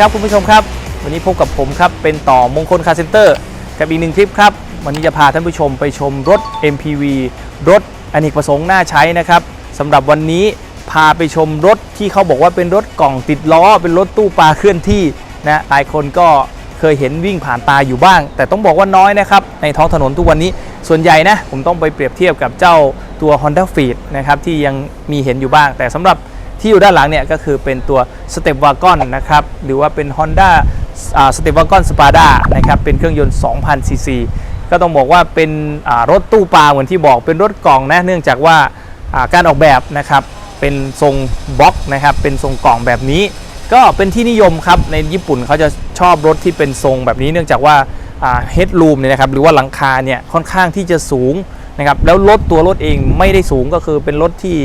ครับคุณผู้ชมครับ วันนี้พบกับผมครับ เป็นต่อมงคลคาร์เซ็นเตอร์กับอีกหนึ่งคลิปครับ วันนี้จะพาท่านผู้ชมไปชมรถ MPV รถอเนกประสงค์น่าใช้นะครับสำหรับวันนี้พาไปชมรถที่เขาบอกว่าเป็นรถกล่องติดล้อ เป็นรถตู้ปลาเคลื่อนที่นะหลายคนก็เคยเห็นวิ่งผ่านตาอยู่บ้าง แต่ต้องบอกว่าน้อยนะครับ ในท้องถนนทุกวันนี้ส่วนใหญ่นะผมต้องไปเปรียบเทียบกับเจ้าตัว Honda Fit นะครับที่ยังมีเห็นอยู่บ้าง แต่สำหรับ ที่อยู่ด้านหลังเนี่ยก็คือเป็นตัว Step Wagon นะครับหรือว่าเป็น Honda อ่า Step Wagon Spada นะครับเป็นเครื่องยนต์ 2,000 ซีซีก็ต้องบอกว่าเป็นรถตู้ปลาเหมือนที่บอกเป็นรถกล่องนะเนื่องจากว่าการออกแบบนะครับเป็นทรงบล็อกนะครับเป็นทรงกล่องแบบนี้ ก็เป็นที่นิยมครับในญี่ปุ่นเขาจะชอบรถที่เป็นทรงแบบนี้ เนื่องจากว่าเฮดรูมเนี่ยนะครับหรือว่าหลังคาเนี่ยค่อนข้างที่จะสูงนะครับแล้วรถตัวรถเองไม่ได้สูงก็คือเป็นรถที่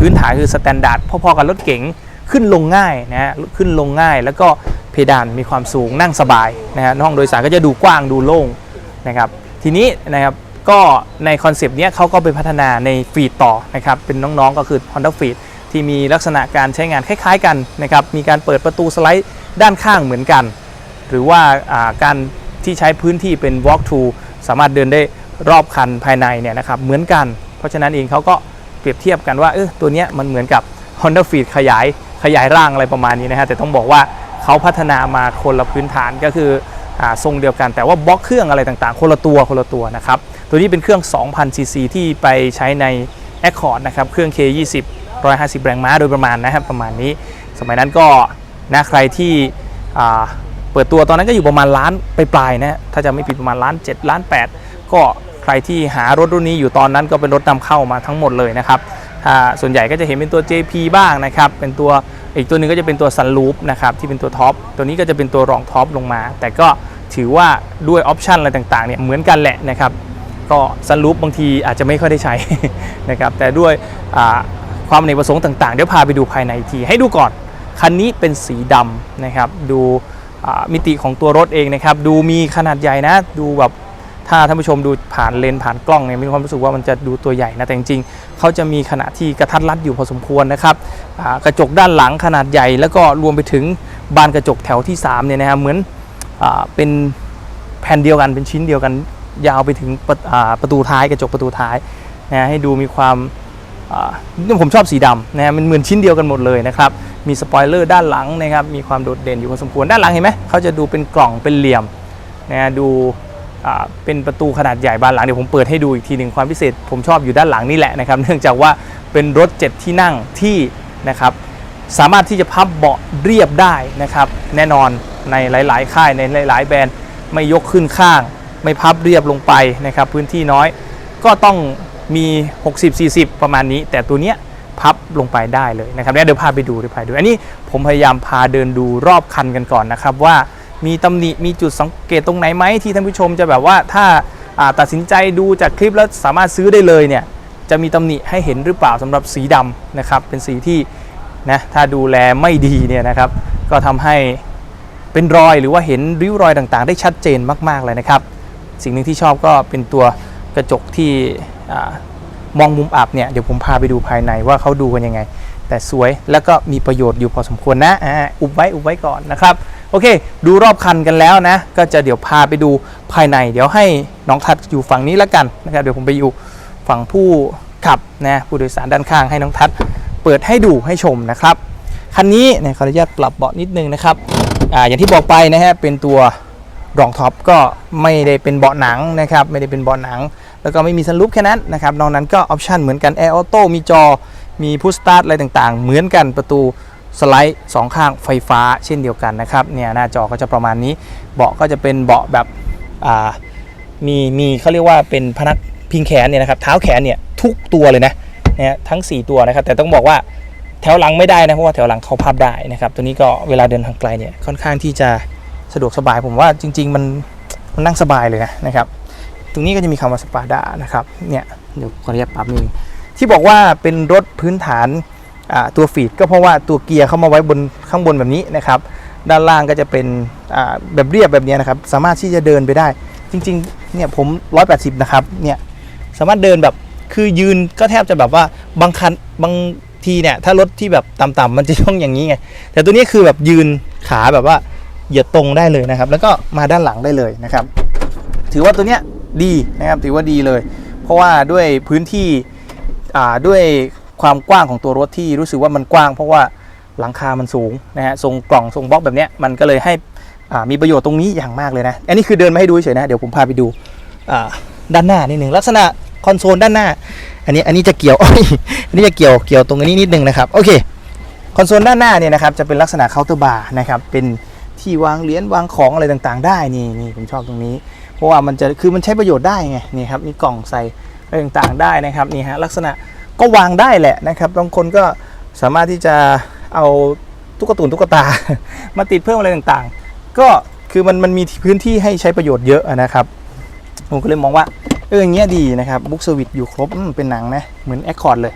พื้นฐานคือสแตนดาร์ดพอๆกับรถเก๋งขึ้นลงง่ายนะฮะขึ้นลงง่าย แล้วก็เพดานมีความสูงนั่งสบายนะฮะห้องโดยสารก็จะดูกว้างดูโล่งนะครับทีนี้นะครับก็ในคอนเซปต์เนี้ยเขาก็ไปพัฒนาในฟีดต่อนะครับเป็นน้องๆก็คือ Honda Feed ที่มีลักษณะการใช้งานคล้ายๆกันนะครับมีการเปิดประตูสไลด์ด้านข้างเหมือนกัน หรือว่าการที่ใช้พื้นที่เป็น walk to สามารถเดินได้รอบคันภายในเนี่ยนะครับเหมือนกัน เพราะฉะนั้นเองเขาก็ เปรียบเทียบกันว่าเออตัวเนี้ยมันเหมือนกับ Honda Feed ขยายขยายร่างอะไรประมาณนี้นะฮะแต่ต้องบอกว่าเขาพัฒนามาคนละพื้นฐานก็คืออทรงเดียวกันแต่ว่าบล็อกเครื่องอะไรต่างๆ คนละตัวคนละตัวนะครับตัวนี้เป็นเครื่อง 2,000 ซีซีที่ไปใช้ใน Accord นะครับเครื่อง K20 150 แรงม้าโดยประมาณนะครับประมาณนี้ สมัยนั้นก็นะใครที่เปิดตัวตอนนั้นก็อยู่ประมาณล้านไปปลายๆนะถ้าจะไม่ผิดประมาณล้าน 7 ล้าน 8 ก็ รที่หารถรุ่นนี้อยู่ตอนนั้นก็เป็นรถนำเข้ามาทั้งหมดเลยนะครับส่วนใหญ่ก็จะเห็นเป็นตัว JP บ้างนะครับ เป็นตัวอีกตัวหนึงก็จะเป็นตัว Sunroof นะครับที่เป็นตัวท็อป ตัวนี้ก็จะเป็นตัวรองท็อปลงมา แต่ก็ถือว่าด้วยออปชันอะไรต่างๆเนี่ยเหมือนกันแหละนะครับ ก็ซันรูปบางทีอาจจะไม่ค่อยได้ใช้นะครับ แต่ด้วยความอเนประสงค์ต่างๆ เดี๋ยวพาไปดูภายในที ให้ดูก่อน คันนี้เป็นสีดำนะครับ ดูมิติของตัวรถเองนะครับ ดูมีขนาดใหญ่นะ ดูแบบ ถ้าท่านผู้ชมดูผ่านเลนผ่านกล้องเนี่ยมีความรู้สึกว่ามันจะดูตัวใหญ่นะแต่จริงๆเขาจะมีขนาดที่กระทัดรัดอยู่พอสมควรนะครับกระจกด้านหลังขนาดใหญ่ แล้วก็รวมไปถึงบานกระจกแถวที่3เนี่ยนะครับเหมือนอเป็นแผ่นเดียวกันเป็นชิ้นเดียวกันยาวไปถึงประประตูท้ายกระจกประตูท้ายนะให้ดูมีความอ่ผมชอบสีดำนะฮะมันเหมือนชิ้นเดียวกันหมดเลยนะครับมีสปอยเลอร์ด้านหลังนะครับมีความโดดเด่นอยู่พอสมควรด้านหลังเห็นไหมเขาจะดูเป็นกล่องเป็นเหลี่ยมนะฮะดู เป็นประตูขนาดใหญ่บานหลังเดี๋ยวผมเปิดให้ดูอีกทีหนึ่งความพิเศษ ผมชอบอยู่ด้านหลังนี่แหละนะครับ เนื่องจากว่าเป็นรถเจ็ดที่นั่งที่นะครับสามารถที่จะพับเบาะเรียบได้นะครับ แน่นอนในหลาย ๆ ค่ายในหลาย ๆ แบรนด์ไม่ยกขึ้นข้าง ไม่พับเรียบลงไปนะครับ พื้นที่น้อยก็ต้องมี 60-40 ประมาณนี้ แต่ตัวเนี้ยพับลงไปได้เลยนะครับเดี๋ยวพาไปดูเดี๋ยวพาไปดู อันนี้ผมพยายามพาเดินดูรอบคันกันก่อนนะครับว่า มีตำหนิมีจุดสังเกตตรงไหนไหมที่ท่านผู้ชมจะแบบว่าถ้าาตัดสินใจดูจากคลิปแล้วสามารถซื้อได้เลยเนี่ยจะมีตำหนิให้เห็นหรือเปล่าสำหรับสีดำนะครับเป็นสีที่นะถ้าดูแลไม่ดีเนี่ยนะครับ ก็ทำให้เป็นรอยหรือว่าเห็นริ้วรอยต่างๆ ได้ชัดเจนมากๆเลยนะครับ สิ่งหนึ่งที่ชอบก็เป็นตัวกระจกที่อมองมุมอับเนี่ยเดี๋ยวผมพาไปดูภายในว่าเขาดูกันยังไง แต่สวยแล้วก็มีประโยชน์อยู่พอสมควรนะอ่าอุบไว้อุบไว้ก่อนนะครับโอเค ดูรอบคันกันแล้วนะ ก็จะเดี๋ยวพาไปดูภายใน เดี๋ยวให้น้องทัดอยู่ฝั่งนี้แล้วกันนะครับ เดี๋ยวผมไปอยู่ฝั่งผู้ขับนะผู้โดยสารด้านข้างให้น้องทัดเปิดให้ดูให้ชมนะครับคันนี้เนี่ยขออนุญาตปรับเบาะนิดนึงนะครับอาอย่างที่บอกไปนะฮะเป็นตัวรองท็อปก็ไม่ได้เป็นเบาะหนังนะครับ ไม่ได้เป็นเบาะหนัง แล้วก็ไม่มีซันรูฟแค่นั้นนะครับนอกนั้นก็ออปชันเหมือนกันแอร์ออโต้มีจอ มีพุชสตาร์ทอะไรต่างๆ เหมือนกันประตูสไลด์สองข้างไฟฟ้าเช่นเดียวกันนะครับเนี่ยหน้าจอก็จะประมาณนี้ เบาะก็จะเป็นเบาะแบบมีมีเขาเรียกว่าเป็นพนักพิงแขนเนี่ยนะครับเท้าแขนเนี่ยทุกตัวเลยนะเนี่ยทั้ง 4 ตัวนะครับ แต่ต้องบอกว่าแถวหลังไม่ได้นะเพราะว่าแถวหลังเขาพับได้นะครับตัวนี้ก็เวลาเดินทางไกลเนี่ยค่อนข้างที่จะสะดวกสบายผมว่าจริง ๆ มันมันนั่งสบายเลยนะนะครับ ตรงนี้ก็จะมีคำว่าสปาดานะครับเนี่ยเดี๋ยวขออนุญาตปรับนิดนึง ที่บอกว่าเป็นรถพื้นฐานตัวฟีดก็เพราะว่าตัวเกียร์เข้ามาไว้บนข้างบนแบบนี้นะครับ ด้านล่างก็จะเป็นแบบเรียบแบบนี้นะครับ สามารถที่จะเดินไปได้ จริงๆเนี่ยผม 180 นะครับเนี่ยสามารถเดินแบบคือยืนก็แทบจะแบบว่าบางคันบางทีเนี่ยถ้ารถที่แบบต่ำๆมันจะต้องอย่างนี้ไงแต่ตัวนี้คือแบบยืนขาแบบว่าเหยียดตรงได้เลยนะครับ แล้วก็มาด้านหลังได้เลยนะครับ ถือว่าตัวเนี้ยดีนะครับถือว่าดีเลย เพราะว่าด้วยพื้นที่ ด้วยความกว้างของตัวรถที่รู้สึกว่ามันกว้าง เพราะว่าหลังคามันสูงนะฮะทรงกล่องทรงบล็อกแบบเนี้ยมันก็เลยให้มีประโยชน์ตรงนี้อย่างมากเลยนะ อันนี้คือเดินมาให้ดูเฉยนะ เดี๋ยวผมพาไปดูด้านหน้านิดหนึ่งลักษณะคอนโซลด้านหน้า อันนี้อันนี้จะเกี่ยวอันนี้จะเกี่ยวเกี่ยวตรงนี้นิดนึงนะครับโอเคคอนโซลด้านหน้าเนี่ยนะครับจะเป็นลักษณะเคาน์เตอร์บาร์นะครับเป็นที่วางเหรียญวางของอะไรต่างๆ ได้นี่นี่ผมชอบตรงนี้ เพราะว่ามันจะคือมันใช้ประโยชน์ได้ไงนี่ครับมีกล่องใส่อะไรต่างๆได้นะครับนี่ฮะลักษณะก็วางได้แหละนะครับบางคนก็สามารถที่จะเอาตุ๊กตุนตุ๊กตา มาติดเพิ่มอะไรต่างๆ ก็คือมันมันมีพื้นที่ให้ใช้ประโยชน์เยอะนะครับผมก็เลยมองว่าเอออย่างเงี้ยดีนะครับบุ๊กสวิตอยู่ครบเป็นหนังนะเหมือนแอคคอร์ดเลย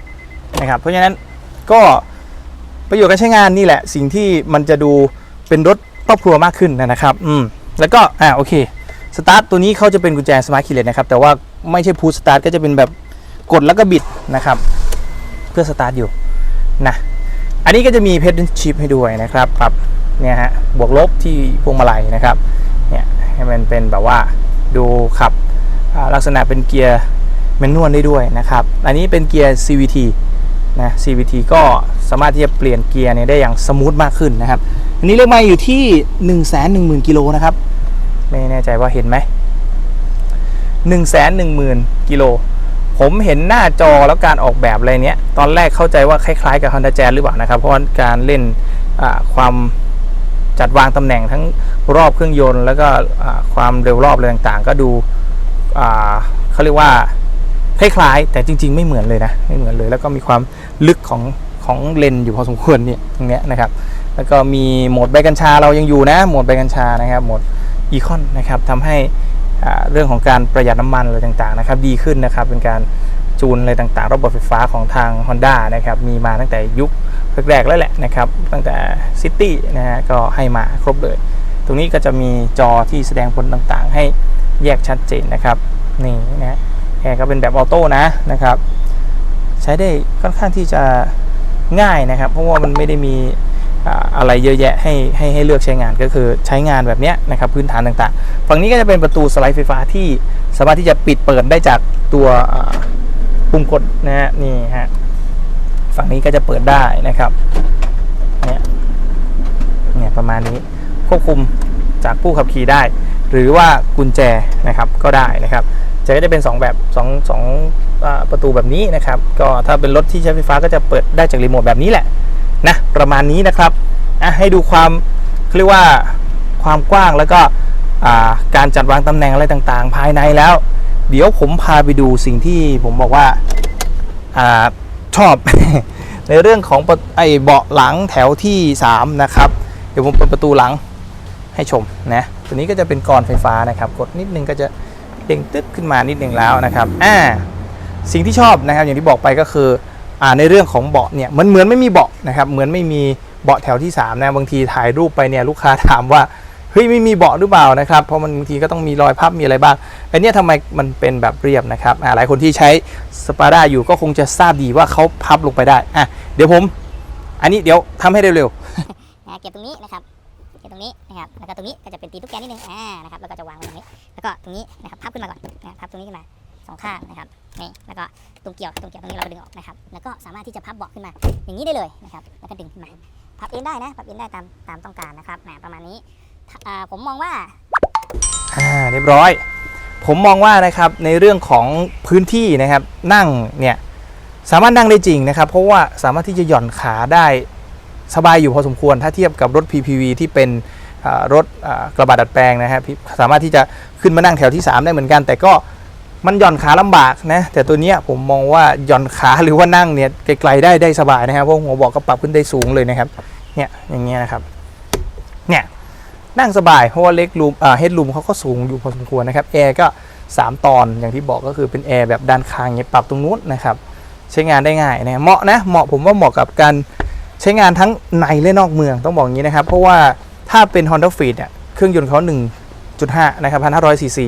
นะครับเพราะฉะนั้นก็ประโยชน์การใช้งานนี่แหละ สิ่งที่มันจะดูเป็นรถครอบครัวมากขึ้นนะครับ อืม แล้วก็ อ่า โอเค สตาร์ทตัวนี้เขาจะเป็นกุญแจสมาร์ทคีย์เลสนะครับแต่ว่าไม่ใช่พูสตาร์ทก็จะเป็นแบบกดแล้วก็บิดนะครับ เพื่อสตาร์ทอยู่นะอันนี้ก็จะมีเพดชิพให้ด้วยนะครับปรับเนี่ยฮะบวกลบที่พวงมาลัยนะครับเนี่ยให้มันเป็นแบบว่าดูขับลักษณะเป็นเกียร์แมนนวลได้ด้วยนะครับ อันนี้เป็นเกียร์ CVT นะ CVT ก็สามารถที่จะเปลี่ยนเกียร์เนี่ยได้อย่างสมูทมากขึ้นนะครับ อันนี้เลขไม้อยู่ที่ 1 1 0 0 0 0กิโลนะครับ ไม่แน่ใจว่าเห็นไหมหนึ่งแสนหนึ่งหมื่นกิโล ผมเห็นหน้าจอแล้วการออกแบบอะไรเนี้ย ตอนแรกเข้าใจว่าคล้ายๆกับ Honda Jazz หรือเปล่านะครับ เพราะการเล่นความจัดวางตำแหน่งทั้งรอบเครื่องยนต์ แล้วก็ความเร็วรอบอะไรต่างๆ ก็ดูเขาเรียกว่าคล้ายๆ แต่จริง ๆ ไม่เหมือนเลยนะ ไม่เหมือนเลย แล้วก็มีความลึกของของเลนอยู่พอสมควรเนี่ยตรงเนี้ยนะครับ แล้วก็มีโหมดใบกัญชาเรายังอยู่นะ โหมดใบกัญชานะครับ โหมด อีคอนนะครับทำให้เรื่องของการประหยัดน้ำมันอะไรต่างๆนะครับดีขึ้นนะครับเป็นการจูนอะไรต่างๆ ระบบไฟฟ้าของทาง Honda นะครับมีมาตั้งแต่ยุคแรกๆแล้วแหละนะครับตั้งแต่ City นะฮะก็ให้มาครบเลย ตรงนี้ก็จะมีจอที่แสดงผลต่างๆ ให้แยกชัดเจนนะครับนี่นะแอร์ก็เป็นแบบออโต้นะนะครับใช้ได้ค่อนข้างที่จะง่ายนะครับ เพราะว่ามันไม่ได้มี อะไรเยอะแยะให้ให้ให้เลือกใช้งานก็คือใช้งานแบบนี้นะครับพื้นฐานต่างๆ ฝั่งนี้ก็จะเป็นประตูสไลด์ไฟฟ้าที่สามารถที่จะปิดเปิดได้จากตัวปุ่มกดนะฮะนี่ฮะฝั่งนี้ก็จะเปิดได้นะครับเนี่ยเนี่ยประมาณนี้ควบคุมจากผู้ขับขี่ได้ หรือว่ากุญแจนะครับก็ได้นะครับจะก็จะเป็น 2 แบบ2 2อ่าประตูแบบนี้นะครับ ก็ถ้าเป็นรถที่ใช้ไฟฟ้าก็จะเปิดได้จากรีโมทแบบนี้แหละ นะประมาณนี้นะครับให้ดูความเรียกว่าความกว้างแล้วก็การจัดวางตำแหน่งอะไรต่างๆ ภายในแล้ว เดี๋ยวผมพาไปดูสิ่งที่ผมบอกว่าอาชอบ ในเรื่องของไอเบาะหลังแถวที่ 3 นะครับ เดี๋ยวผมเปิดประตูหลังให้ชมนะตัวนี้ก็จะเป็นกรไฟฟ้านะครับ กดนิดนึงก็จะเด้งตึ๊ดขึ้นมานิดนึงแล้วนะครับอ่าสิ่งที่ชอบนะครับอย่างที่บอกไปก็คือ ในเรื่องของเบาะเนี่ยมันเหมือนไม่มีเบาะนะครับเหมือนไม่มีเบาะแถวที่3นะบางทีถ่ายรูปไปเนี่ยลูกค้าถามว่าเฮ้ยไม่มีเบาะหรือเปล่านะครับเพราะมันบางทีก็ต้องมีรอยพับมีอะไรบ้างอันนี้ทำไมมันเป็นแบบเรียบนะครับหลายคนที่ใช้สปาด้าอยู่ก็คงจะทราบดีว่าเขาพับลงไปได้อะเดี๋ยวผม อันนี้เดี๋ยวทำให้เร็วนะเก็บตรงนี้นะครับเก็บตรงนี้นะครับแล้วก็ตรงนี้ก็จะเป็นตีตุ๊กแกนิดนึงอ่านะครับแล้วก็จะวางไว้ตรงนี้ แล้วก็ตรงนี้นะครับพับขึ้นมาก่อนนะพับตรงนี้ขึ้นมาสองข้างนะครับ นี่แล้วก็ตรงเกี่ยวตรงเกี่ยวตรงนี้เราดึงออกนะครับ แล้วก็สามารถที่จะพับเบาะขึ้นมา อย่างนี้ได้เลยนะครับ แล้วก็ดึงขึ้นมา พับเองได้นะ พับเองได้ตามตามต้องการนะครับแหมประมาณนี้ผมมองว่า อ่าเรียบร้อย ผมมองว่านะครับในเรื่องของพื้นที่นะครับนั่งเนี่ยสามารถนั่งได้จริงนะครับ เพราะว่าสามารถที่จะหย่อนขาได้สบายอยู่พอสมควรถ้าเทียบกับรถ PPV ที่เป็นรถกระบะดัดแปลงนะครับสามารถที่จะขึ้นมานั่งแถวที่ 3 ได้เหมือนกัน แต่ก็ มันหย่อนขาลำบากนะ แต่ตัวเนี้ยผมมองว่าหย่อนขาหรือว่านั่งเนี่ยไกลๆได้ได้สบายนะครับเพราะหัวเบอกก็ปรับขึ้นได้สูงเลยนะครับ เนี่ยอย่างเงี้ยนะครับ เนี่ยนั่งสบายเพราะว่าเล็กรูมอ่าเฮดรูมเขาก็สูงอยู่พอสมควรนะครับแอร์ก็ 3 ตอนอย่างที่บอกก็คือเป็นแอร์แบบด้านข้างเนี่ยปรับตรงนู้นนะครับใช้งานได้ง่ายนะเหมาะนะเหมาะผมว่าเหมาะกับการใช้งานทั้งในและนอกเมืองต้องบอกอย่างนี้นะครับ เพราะว่าถ้าเป็น Honda Fit เนี่ยเครื่องยนต์เขา1.5นะครับ1,500ซีซี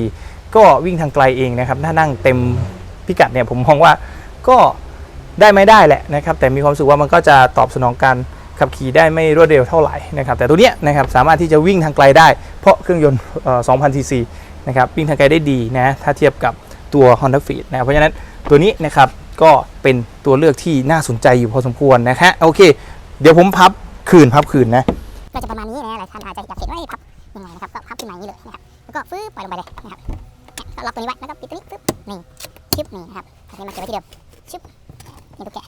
ก็วิ่งทางไกลเองนะครับถ้านั่งเต็มพิกัดเนี่ยผมมองว่าก็ได้ไม่ได้แหละนะครับ แต่มีความสึกว่ามันก็จะตอบสนองการขับขี่ได้ไม่รวดเร็วเท่าไหร่นะครับ แต่ตัวเนี้ยนะครับสามารถที่จะวิ่งทางไกลได้ เพราะเครื่องยนต์เอ่อ2,000ซีซีนะครับวิ่งทางไกลได้ดีนะถ้าเทียบกับตัว Honda Fit นะเพราะฉะนั้นตัวนี้นะครับก็เป็นตัวเลือกที่น่าสนใจอยู่พอสมควรนะฮะโอเค เดี๋ยวผมพับคืนพับคืนนะก็จะประมาณนี้นะหลายท่านอาจจะอยากเห็นว่าพับยังไงนะครับก็พับขึ้นมาอย่างนี้เลยนะครับแล้วก็ฟื้ปล่อยลงไปเลยนะครับ ก็ล็อกตัวนี้ไว้แล้วก็ปิดตัวนี้ปึ๊บนี่ชึบนี่นะครับอันนี้มาเก็บไว้ที่เดิมชึบนี่ตุ๊กแก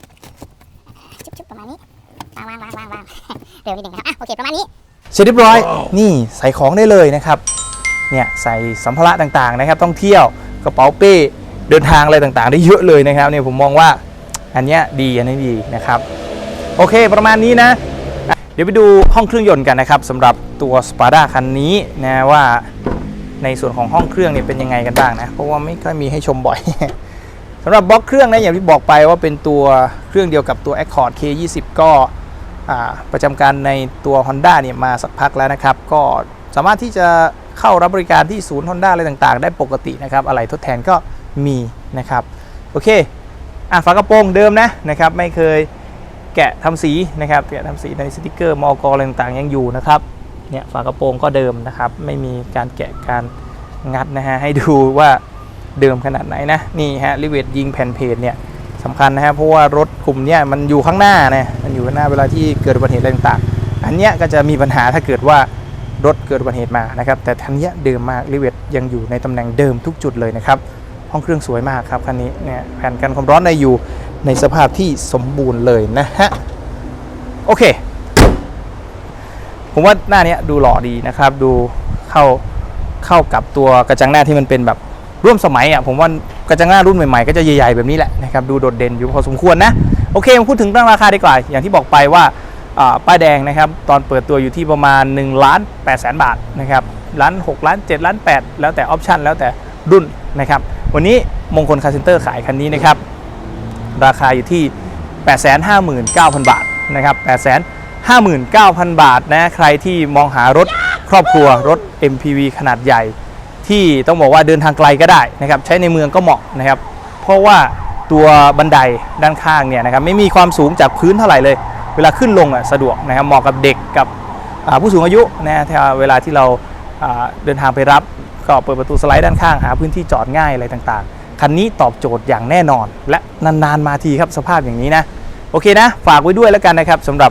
ชึบชึบประมาณนี้วางวางวางวางวางเร็วนิดหนึงนะครับอะโอเคประมาณนี้เสร็จเรียบร้อย นี่ใส่ของได้เลยนะครับเนี่ยใส่สัมภาระต่างๆนะครับ ต้องเที่ยวกระเป๋าเป้เดินทางอะไรต่างๆ ได้เยอะเลยนะครับเนี่ยผมมองว่าอันเนี้ยดีอันนี้ดีนะครับ โอเคประมาณนี้นะอะเดี๋ยวไปดูห้องเครื่องยนต์กันนะครับสำหรับตัวสปา r าคันนี้นะว่า ในส่วนของห้องเครื่องเนี่ยเป็นยังไงกันบ้างนะ เพราะว่าไม่ค่อยมีให้ชมบ่อย สำหรับบล็อกเครื่องนะอย่างที่บอกไปว่าเป็นตัวเครื่องเดียวกับตัว Accord K20 ก็ประจำการในตัว Honda เนี่ยมาสักพักแล้วนะครับ ก็สามารถที่จะเข้ารับบริการที่ศูนย์ Honda อะไรต่างๆ ได้ปกตินะครับ อะไรทดแทนก็มีนะครับ โอเคอะฝากระโปรงเดิมนะนะครับ ไม่เคยแกะทำสีนะครับแกะทำสีในสติกเกอร์มอกอะไรต่างๆยังอยู่นะครับ เนี่ยฝากระโปรงก็เดิมนะครับ ไม่มีการแกะการงัดนะฮะให้ดูว่าเดิมขนาดไหนนะนี่ฮะริเวตยิงแผ่นเพจเนี่ยสำคัญนะครับเพราะว่ารถกลุ่มเนี้ยมันอยู่ข้างหน้านะมันอยู่ข้างหน้าเวลาที่เกิดอุบัติเหตุอะไรต่างๆ อันเนี้ยก็จะมีปัญหาถ้าเกิดว่ารถเกิดอุบัติเหตุมานะครับ แต่ทันเนี้ยเดิมมากริเวตยังอยู่ในตำแหน่งเดิมทุกจุดเลยนะครับห้องเครื่องสวยมากครับคันนี้เนี่ยแผ่นกันความร้อนในอยู่ในสภาพที่สมบูรณ์เลยนะฮะโอเค ผมว่าหน้าเนี้ยดูหล่อดีนะครับ ดูเข้าเข้ากับตัวกระจังหน้าที่มันเป็นแบบร่วมสมัยอะผมว่ากระจังหน้ารุ่นใหม่ๆก็จะใหญ่ๆแบบนี้แหละนะครับดูโดดเด่นอยู่พอสมควรนะโอเคมาพูดถึงเรื่องราคาดีกว่า อย่างที่บอกไปว่าป้ายแดงนะครับตอนเปิดตัวอยู่ที่ประมาณ1ล้าน8แสนบาทนะครับล้าน6ล้าน7ล้าน8 แล้วแต่ออปชันแล้วแต่รุ่นนะครับวันนี้มงคลคาร์เซนเตอร์ขายคันนี้นะครับราคาอยู่ที่ 859,000 บาทนะครับ 59,000 บาทนะใครที่มองหารถครอบครัวรถ MPV ขนาดใหญ่ ที่ต้องบอกว่าเดินทางไกลก็ได้นะครับใช้ในเมืองก็เหมาะนะครับ เพราะว่าตัวบันไดด้านข้างเนี่ยนะครับไม่มีความสูงจากพื้นเท่าไหร่เลย เวลาขึ้นลงอะสะดวกนะครับเหมาะกับเด็กกับผู้สูงอายุนะเวลาที่เราเดินทางไปรับก็เปิดประตูสไลด์ด้านข้างหาพื้นที่จอดง่ายอะไรต่างๆ คันนี้ตอบโจทย์อย่างแน่นอน และนานๆมาทีครับสภาพอย่างนี้นะโอเคนะ ฝากไว้ด้วยแล้วกันนะครับสำหรับ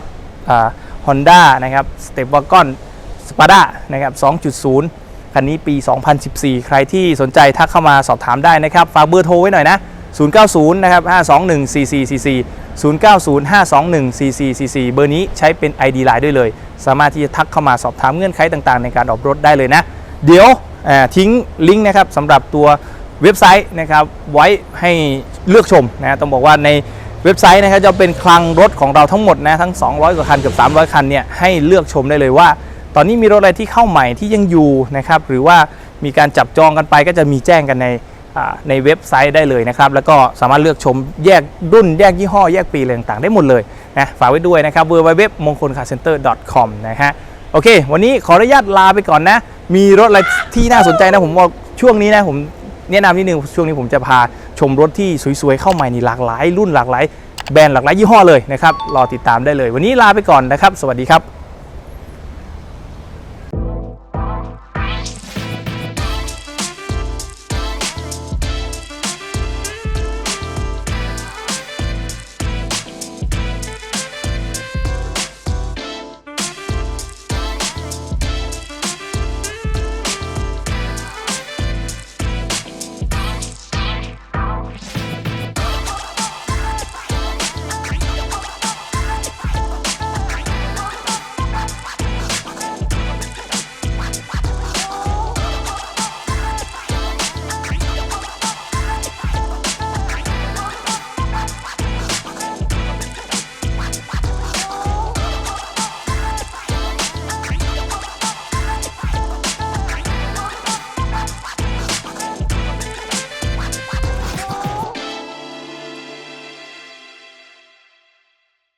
ฮอนด้านะครับสเตปวากอนสปาด้านะครับ 2.0 คันนี้ปี 2014 ใครที่สนใจทักเข้ามาสอบถามได้นะครับ ฝากเบอร์โทรไว้หน่อยนะ 090 นะครับ 521 4444 090 521 4444 เบอร์นี้ใช้เป็น ID Line ด้วยเลย สามารถที่จะทักเข้ามาสอบถามเงื่อนไขต่างๆ ในการออกรถได้เลยนะ เดี๋ยวทิ้งลิงก์นะครับสำหรับตัวเว็บไซต์นะครับไว้ให้เลือกชมนะต้องบอกว่าใน เว็บไซต์นะครับจะเป็นคลังรถของเราทั้งหมดนะทั้ง 200 กว่าคันเกือบ300 คันเนี่ยให้เลือกชมได้เลยว่า ตอนนี้มีรถอะไรที่เข้าใหม่ที่ยังอยู่นะครับหรือว่ามีการจับจองกันไปก็จะมีแจ้งกันในในเว็บไซต์ได้เลยนะครับ แล้วก็สามารถเลือกชมแยกรุ่นแยกยี่ห้อ แยกปีอะไรต่างๆ ได้หมดเลยนะฝากไว้ด้วยนะครับ w w w m o n g k o l c a r c e n t e r c o m นะฮะโอเค วันนี้ขออนุญาตลาไปก่อนนะ มีรถอะไรที่น่าสนใจนะผมว่าช่วงนี้นะผม แนะนำนิดนึงช่วงนี้ผมจะพาชมรถที่สวยๆเข้าใหม่นี่หลากหลายรุ่นหลากหลายแบรนด์หลากหลายยี่ห้อเลยนะครับรอติดตามได้เลย วันนี้ลาไปก่อนนะครับ สวัสดีครับ